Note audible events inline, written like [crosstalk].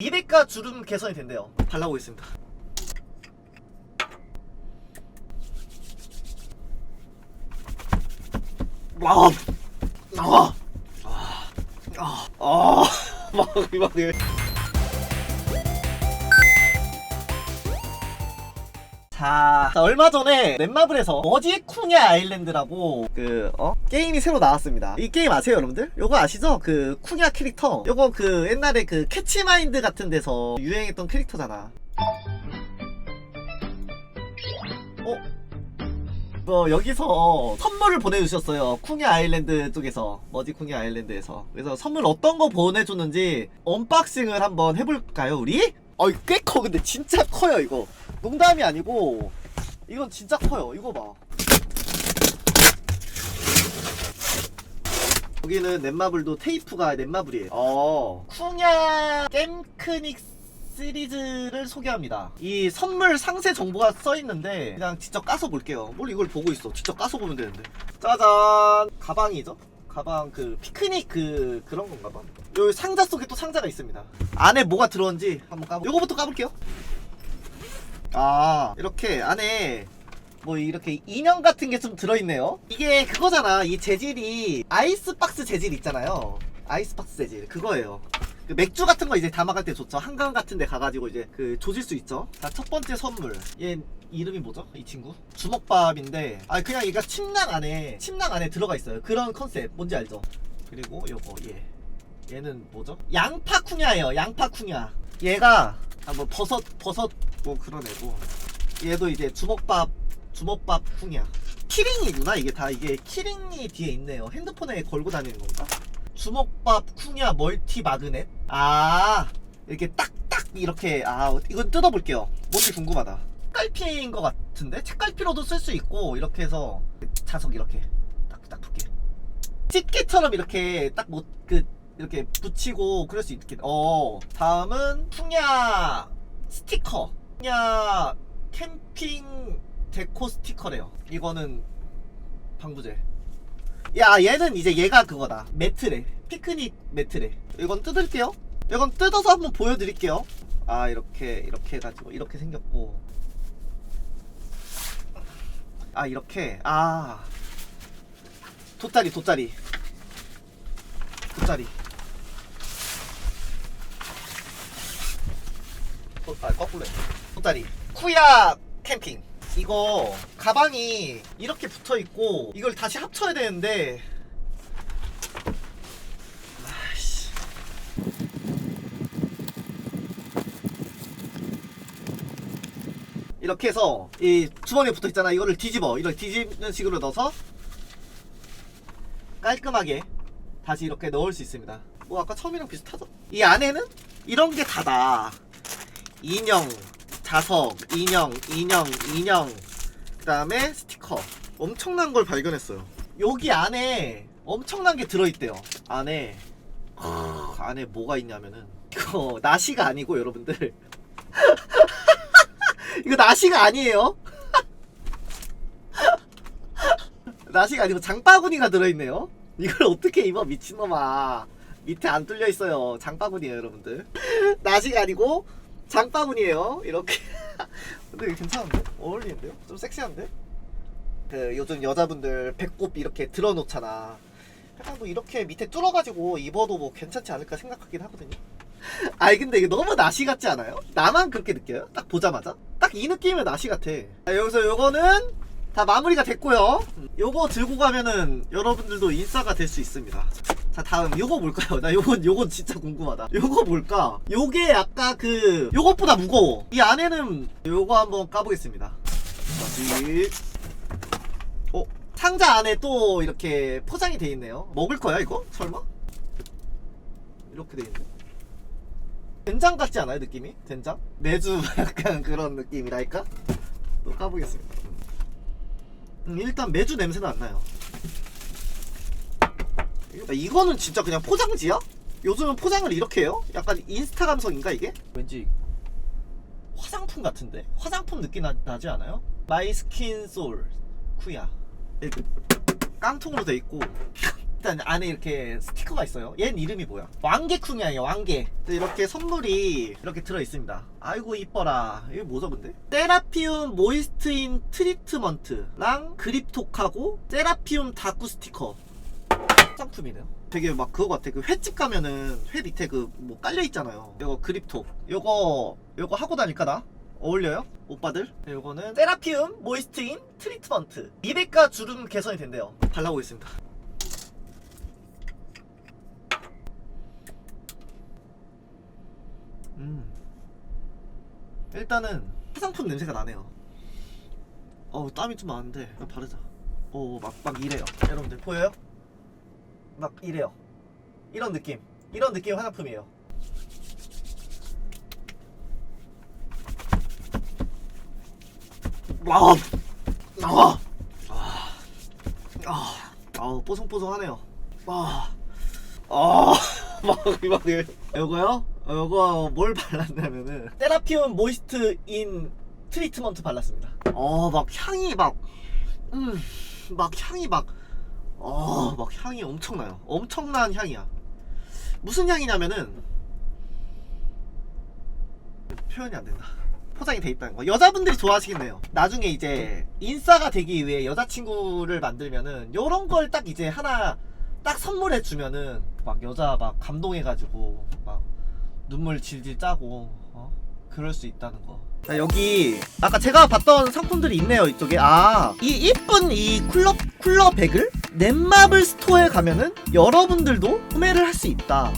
미백과 주름 개선이 된대요. 발라보겠습니다. 와, 아, 아, 아, 아, 막, 막, 자, 자, 얼마 전에 넷마블에서 머지 쿠냐 아일랜드라고 그 어? 게임이 새로 나왔습니다. 이 게임 아세요, 여러분들? 요거 아시죠? 그 쿠냐 캐릭터. 요거 그 옛날에 그 캐치마인드 같은 데서 유행했던 캐릭터잖아. 어? 어, 여기서 선물을 보내주셨어요. 쿠냐 아일랜드 쪽에서. 머지 쿠냐 아일랜드에서. 그래서 선물 어떤 거 보내줬는지 언박싱을 한번 해볼까요, 우리? 어이, 꽤 커. 근데 진짜 커요, 이거. 농담이 아니고, 이건 진짜 커요. 이거 봐. 여기는 넷마블도 테이프가 넷마블이에요. 어, 쿠냐 겜크닉 시리즈를 소개합니다. 이 선물 상세 정보가 써 있는데 그냥 직접 까서 볼게요. 뭘 이걸 보고 있어? 직접 까서 보면 되는데. 짜잔, 가방이죠? 가방 그 피크닉 그 그런 건가 봐. 여기 상자 속에 또 상자가 있습니다. 안에 뭐가 들어온지 한번 까보. 요거부터 까볼게요. 아, 이렇게 안에 뭐 이렇게 인형 같은 게 좀 들어있네요. 이게 그거잖아. 이 재질이 아이스박스 재질 있잖아요. 아이스박스 재질 그거예요. 그 맥주 같은 거 이제 담아갈 때 좋죠. 한강 같은 데 가가지고 이제 그 조질 수 있죠. 자, 첫 번째 선물. 얘 이름이 뭐죠? 이 친구? 주먹밥인데, 아, 그냥 얘가 침낭 안에, 침낭 안에 들어가 있어요. 그런 컨셉. 뭔지 알죠? 그리고 요거, 얘. 얘는 뭐죠? 양파쿠냐예요. 양파쿠냐. 얘가, 아, 뭐, 버섯, 버섯, 뭐, 그런 애고. 얘도 이제 주먹밥, 주먹밥 쿠냐. 키링이구나. 이게 다, 이게 키링이 뒤에 있네요. 핸드폰에 걸고 다니는 건가? 주먹밥 쿠냐 멀티 마그넷 아 이렇게 딱딱 이렇게 아 이건 뜯어볼게요 뭔지 궁금하다 책갈피인 것 같은데 책갈피로도 쓸 수 있고 이렇게 해서 자석 이렇게 딱딱 붙게 집게처럼 이렇게 딱 뭐 그 이렇게 붙이고 그럴 수 있겠 어 다음은 쿠냐 스티커 쿠냐 캠핑 데코 스티커래요. 이거는 방부제. 야 얘는 이제 얘가 그거다. 매트래. 피크닉 매트래. 이건 뜯을게요. 이건 뜯어서 한번 보여드릴게요. 아 이렇게 이렇게 해가지고 이렇게 생겼고. 아 이렇게. 아. 돗자리 돗자리. 돗자리. 어, 아 거꾸로 해 돗자리. 쿠야 캠핑. 이거 가방이 이렇게 붙어 있고 이걸 다시 합쳐야 되는데. 아이씨. 이렇게 해서 이 주머니에 붙어 있잖아. 이거를 뒤집어. 이걸 뒤집는 식으로 넣어서 깔끔하게 다시 이렇게 넣을 수 있습니다. 뭐 아까 처음이랑 비슷하죠 이 안에는 이런 게 다다. 인형 자석, 인형, 인형, 인형, 그 다음에 스티커. 엄청난 걸 발견했어요. 여기 안에 엄청난 게 들어있대요. 안에. 아, 안에 뭐가 있냐면은. 이거 나시가 아니고, 여러분들. [laughs] 이거 나시가 아니에요. [laughs] 나시가 아니고 장바구니가 들어있네요. 이걸 어떻게 입어, 미친놈아. 밑에 안 뚫려 있어요. 장바구니에요, 여러분들. [laughs] 나시가 아니고, 장바구니에요. 이렇게. [laughs] 근데 이거 괜찮은데? 어울리는데요? 좀 섹시한데? 그 요즘 여자분들 배꼽 이렇게 들어놓잖아. 약간 뭐 이렇게 밑에 뚫어가지고 입어도 뭐 괜찮지 않을까 생각하긴 하거든요. [laughs] 아니 근데 이거 너무 나시 같지 않아요? 나만 그렇게 느껴요? 딱 보자마자? 딱 이 느낌의 나시 같아. 자, 여기서 요거는 다 마무리가 됐고요. 음, 요거 들고 가면은 여러분들도 인싸가 될 수 있습니다. 자 다음 요거 뭘까요? 나 요건 요건 진짜 궁금하다. 요거 뭘까? 요게 아까 그 요것보다 무거워. 이 안에는 요거 한번 까보겠습니다. 다시 어 상자 안에 또 이렇게 포장이 돼 있네요. 먹을 거야 이거? 설마? 이렇게 돼 있네. 된장 같지 않아요 느낌이? 된장? 매주 [laughs] 약간 그런 느낌이랄까? 또 까보겠습니다. 음, 일단 매주 냄새는 안 나요. 이거- 이거는 진짜 그냥 포장지야? 요즘은 포장을 이렇게 해요? 약간 인스타 감성인가 이게? 왠지 화장품 같은데? 화장품 느낌 나, 나지 않아요? 마이 스킨 솔 쿠야 깡통으로 돼 있고 일단 안에 이렇게 스티커가 있어요. 얘는 이름이 뭐야? 왕개쿵이야, 왕개. 이렇게 선물이 이렇게 들어 있습니다. 아이고 이뻐라. 이게 뭐죠, 근데? 세라피움 모이스트인 트리트먼트랑 그립톡하고 세라피움 다쿠 스티커. 상품이네요. 되게 막 그거 같아. 그 횟집 가면은 회 밑에 그 뭐 깔려 있잖아요. 이거 그립톡. 요거 요거 하고 다닐까 나? 어울려요? 오빠들? 네, 요거는 세라피움 모이스트인 트리트먼트. 미백과 주름 개선이 된대요. 발라보겠습니다. 음. 일단은 화장품 냄새가 나네요. 어우 땀이 좀 많은데 이거 바르자. 오 막 막 이래요. 여러분들 보여요? 막 이래요. 이런 느낌. 이런 느낌 의 화장품이에요. 아, 아, 아, 아, 아, 뽀송뽀송하네요. 아, 아, [laughs] 막, 막, 요거요? 요거 뭘 발랐냐면은 세라피움 모이스트 인 트리트먼트 발랐습니다. 어, 막 향이 막, 음, 막 향이 막, 어, 막 향이 엄청나요. 엄청난 향이야. 무슨 향이냐면은 표현이 안 된다. 포장이 돼 있다는 거. 여자분들이 좋아하시겠네요. 나중에 이제 인싸가 되기 위해 여자친구를 만들면은 요런 걸 딱 이제 하나 딱 선물해 주면은 막 여자 막 감동해가지고 막 눈물 질질 짜고 어? 그럴 수 있다는 거. 자, 여기 아까 제가 봤던 상품들이 있네요 이쪽에 아이 이쁜 이 쿨러 쿨러 백을 넷마블 스토어에 가면은 여러분들도 구매를 할 수 있다